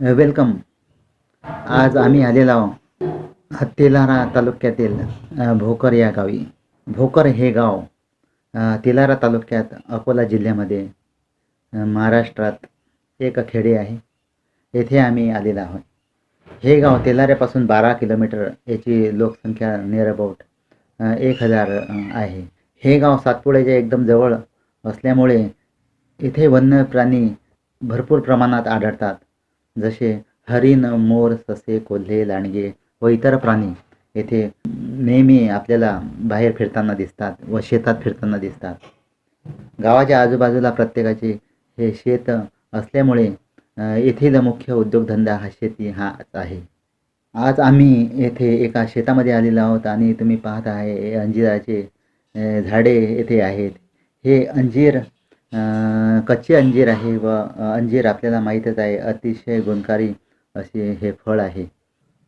Welcome आज आम्ही आलेलो आहोत तेलारा तालुक्यातील भोकर या गावी. भोकर हे गाव तेलारा तालुक्यात अकोला जिल्ह्यामध्ये महाराष्ट्रात एक खेडे आहे. येथे आम्ही आलेलो आहोत. हे गाव तेलाऱ्यापासून बारा किलोमीटर याची लोकसंख्या नियर अबाउट एक हजार आहे. हे गाव सातपुड्याच्या एकदम जवळ असल्यामुळे इथे वन्य प्राणी भरपूर प्रमाणात आढळतात. जसे हरिण मोर ससे कोल्हे लांडगे व इतर प्राणी येथे नेहमी आपल्याला बाहेर फिरताना दिसतात व शेतात फिरताना दिसतात. गावाच्या आजूबाजूला प्रत्येकाचे हे शेत असल्यामुळे येथील मुख्य उद्योगधंदा हा शेती हाच आहे. आज आम्ही येथे एका शेतामध्ये आलेलो आहोत आणि तुम्ही पाहत आहे अंजिराचे झाडे येथे आहेत. हे अंजीर कच्चे अंजीर आहे व अंजीर आपल्याला माहीतच आहे अतिशय गुणकारी असे हे फळ आहे.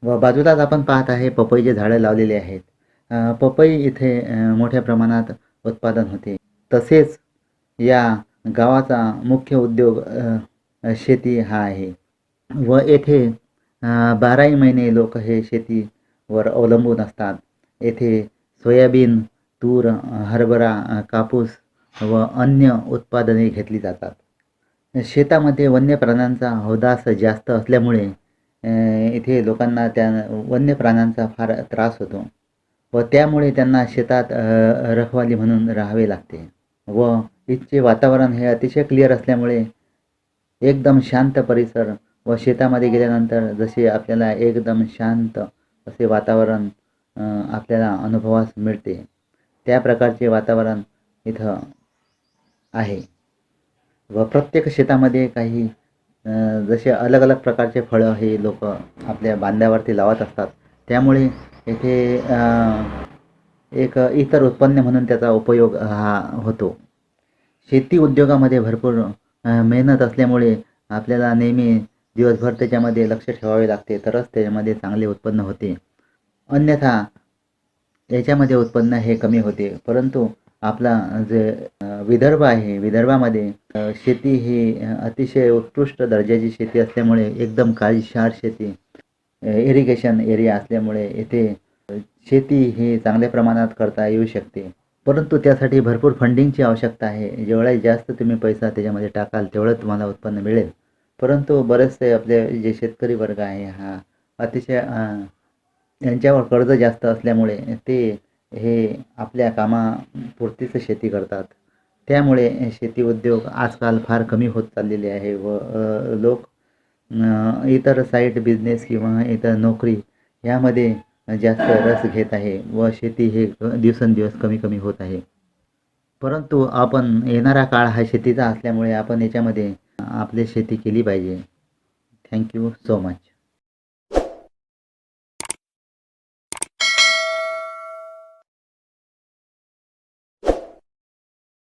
व बाजूलाच आपण पाहत आहे पपईचे झाडं लावलेले आहेत. पपई इथे मोठ्या प्रमाणात उत्पादन होते. तसेच या गावाचा मुख्य उद्योग शेती हा आहे. व येथे बाराही महिने लोक हे शेतीवर अवलंबून असतात. येथे सोयाबीन तूर हरभरा कापूस व अन्य उत्पादने घेतली जातात. शेतामध्ये वन्य प्राण्यांचा हौदास जास्त असल्यामुळे इथे लोकांना त्या वन्य प्राण्यांचा फार त्रास होतो व त्यामुळे त्यांना शेतात रखवाली म्हणून राहावे लागते व इथचे वातावरण हे अतिशय क्लिअर असल्यामुळे एकदम शांत परिसर व शेतामध्ये गेल्यानंतर जसे आपल्याला एकदम शांत असे वातावरण आपल्याला अनुभवास मिळते. त्या प्रकारचे वातावरण इथं आहे. व प्रत्येक शेतामध्ये काही जसे अलग अलग प्रकारचे फळं हे लोक आपल्या बांध्यावरती लावत असतात. त्यामुळे येथे एक इतर उत्पन्न म्हणून त्याचा उपयोग हा होतो. शेती उद्योगामध्ये भरपूर मेहनत असल्यामुळे आपल्याला नेहमी दिवसभर त्याच्यामध्ये लक्ष ठेवावे लागते तरच त्याच्यामध्ये चांगले उत्पन्न होते. अन्यथा याच्यामध्ये उत्पन्न हे कमी होते. परंतु आपला जे विदर्भ आहे विदर्भामध्ये शेती ही अतिशय उत्कृष्ट दर्जाची शेती असल्यामुळे एकदम काळीशार शेती इरिगेशन एरिया असल्यामुळे येथे शेती ही चांगल्या प्रमाणात करता येऊ शकते. परंतु त्यासाठी भरपूर फंडिंगची आवश्यकता आहे. जेवढा जास्त तुम्ही पैसा त्याच्यामध्ये टाकाल तेवढं तुम्हाला उत्पन्न मिळेल. परंतु बरेचसे आपले जे शेतकरी वर्ग आहे हा अतिशय यांच्यावर कर्ज जास्त असल्यामुळे ते हे आपल्या कामापुरतीच शेती करतात. त्यामुळे शेती उद्योग आजकाल फार कमी होत चाललेले आहे व लोक इतर साईड बिझनेस किंवा इतर नोकरी यामध्ये जास्त रस घेत आहे व शेती हे दिवसेंदिवस कमी कमी होत आहे. परंतु आपण येणारा काळ हा शेतीचा असल्यामुळे आपण याच्यामध्ये आपली शेती केली पाहिजे. Thank you so much